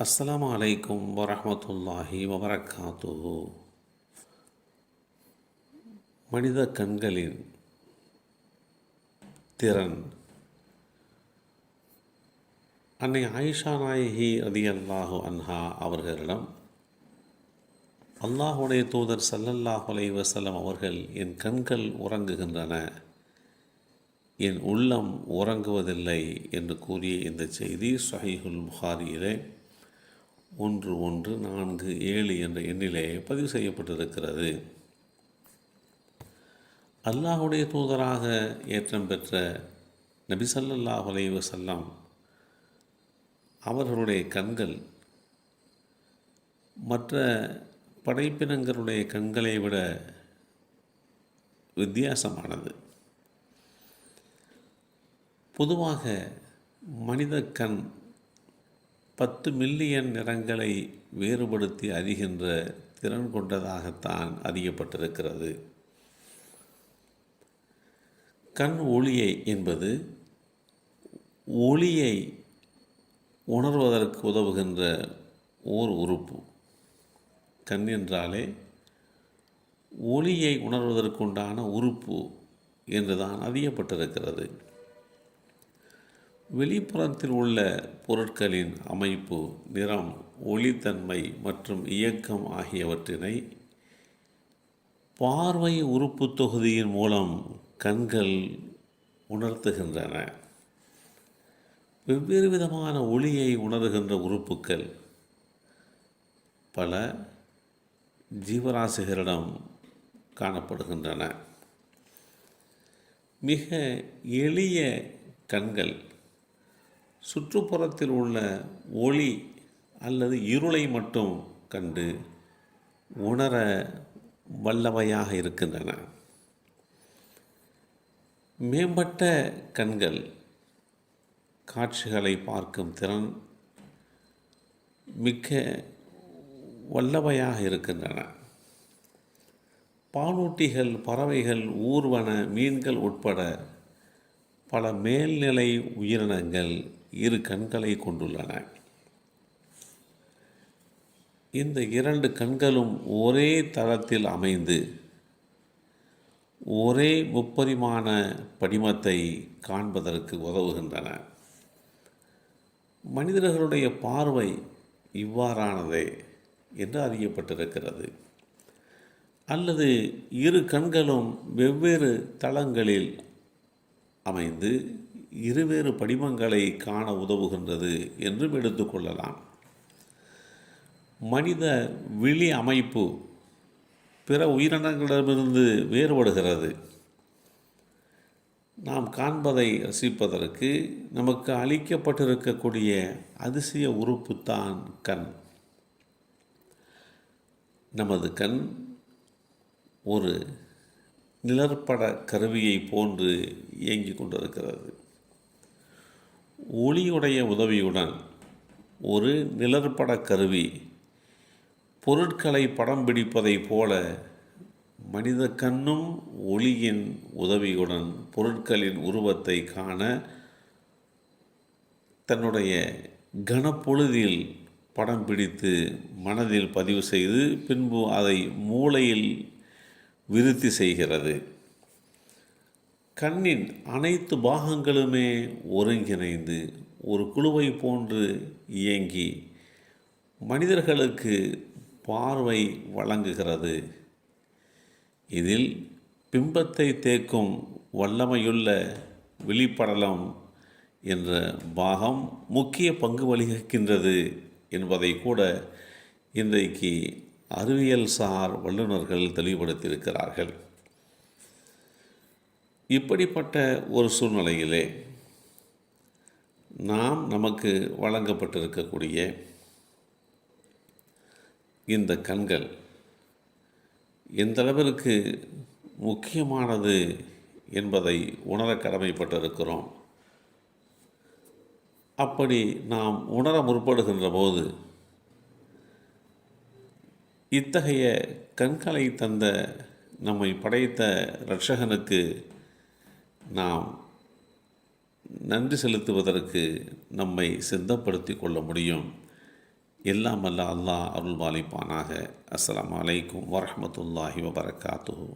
அஸ்லாம் அலைக்கும் வரமத்துல்லாஹி வபரகாத்து மனித கண்களின் திறன். அன்னை ஆயிஷா நாயகி அதி அல்லாஹு அன்ஹா அவர்களிடம் அல்லாஹுடைய தூதர் ஸல்லல்லாஹு அலைஹி அவர்கள் என் கண்கள் உறங்குகின்றன என் உள்ளம் உறங்குவதில்லை என்று கூறிய இந்த செய்தி சஹீஹுல் புகாரியிலே ஒன்று ஒன்று நான்கு ஏழு என்ற எண்ணிலே பதிவு செய்யப்பட்டிருக்கிறது. அல்லாஹுடைய தூதராக ஏற்றம் பெற்ற நபி ஸல்லல்லாஹு செல்லாம் அவர்களுடைய கண்கள் மற்ற படைப்பினங்களுடைய கண்களை விட வித்தியாசமானது. பொதுவாக மனித கண் பத்து மில்லியன் நிறங்களை வேறுபடுத்தி அறிகின்ற திறன் கொண்டதாகத்தான் அறியப்பட்டிருக்கிறது. கண் ஒளியை என்பது ஒளியை உணர்வதற்கு உதவுகின்ற ஓர் உறுப்பு. கண் என்றாலே ஒளியை உணர்வதற்குண்டான உறுப்பு என்றுதான் அறியப்பட்டிருக்கிறது. வெளிப்புறத்தில் உள்ள பொருட்களின் அமைப்பு நிறம் ஒளித்தன்மை மற்றும் இயக்கம் ஆகியவற்றினை பார்வை உறுப்பு தொகுதியின் மூலம் கண்கள் உணர்த்துகின்றன. வெவ்வேறு விதமான ஒளியை உணர்கின்ற உறுப்புக்கள் பல ஜீவராசிகளிடம் காணப்படுகின்றன. மிக எளிய கண்கள் சுற்றுப்புறத்தில் உள்ள ஒளி அல்லது இருளை மட்டும் கண்டு உணர வல்லவையாக இருக்கின்றன. மேம்பட்ட கண்கள் காட்சிகளை பார்க்கும் திறன் மிக்க வல்லவையாக இருக்கின்றன. பாலூட்டிகள் பறவைகள் ஊர்வன மீன்கள் உட்பட பல மேல்நிலை உயிரினங்கள் இரு கண்களை கொண்டுள்ளன. இந்த இரண்டு கண்களும் ஒரே தளத்தில் அமைந்து ஒரே முப்பரிமாண படிமத்தை காண்பதற்கு உதவுகின்றன. மனிதர்களுடைய பார்வை இவ்வாறானதே என்று அறியப்பட்டிருக்கிறது. அல்லது இரு கண்களும் வெவ்வேறு தளங்களில் அமைந்து இருவேறு படிமங்களை காண உதவுகின்றது என்றும் எடுத்துக்கொள்ளலாம் மனித விழி அமைப்பு பிற உயிரினங்களிடமிருந்து வேறுபடுகிறது. நாம் காண்பதை ரசிப்பதற்கு நமக்கு அளிக்கப்பட்டிருக்கக்கூடிய அதிசய உறுப்பு தான் கண். நமது கண் ஒரு நிழற்பட கருவியை போன்று இயங்கிக் கொண்டிருக்கிறது. ஒளியுடைய உதவியுடன் ஒரு நிழற்பட கருவி பொருட்களை படம் பிடிப்பதைப் போல மனித கண்ணும் ஒளியின் உதவியுடன் பொருட்களின் உருவத்தை காண தன்னுடைய கனப்பொழுதில் படம் பிடித்து மனதில் பதிவு செய்து பின்பு அதை மூளையில் விருத்தி செய்கிறது. கண்ணின் அனைத்து பாகங்களுமே ஒருங்கிணைந்து ஒரு குழுவை போன்று இயங்கி மனிதர்களுக்கு பார்வை வழங்குகிறது. இதில் பிம்பத்தை தேக்கும் வல்லமையுள்ள விழிப்படலம் என்ற பாகம் முக்கிய பங்கு வகிக்கின்றது என்பதை கூட இன்றைக்கு அறிவியல் சார் வல்லுநர்கள் தெளிவுபடுத்தியிருக்கிறார்கள். இப்படிப்பட்ட ஒரு சூழ்நிலையிலே நாம் நமக்கு வழங்கப்பட்டிருக்கக்கூடிய இந்த கண்கள் எந்தளவிற்கு முக்கியமானது என்பதை உணர கடமைப்பட்டிருக்கிறோம். அப்படி நாம் உணர முற்படுகின்ற போது இத்தகைய கண்களை தந்த நம்மை படைத்த இரட்சகனுக்கு நாம் நன்றி செலுத்துவதற்கு நம்மை சித்தப்படுத்தி கொள்ள முடியும். எல்லாம் அல்ல அல்லாஹ் அருள் பாலிப்பானாக அஸ்ஸலாமு அலைக்கும் வரஹ்மத்துல்லாஹி வபரகாத்துஹு.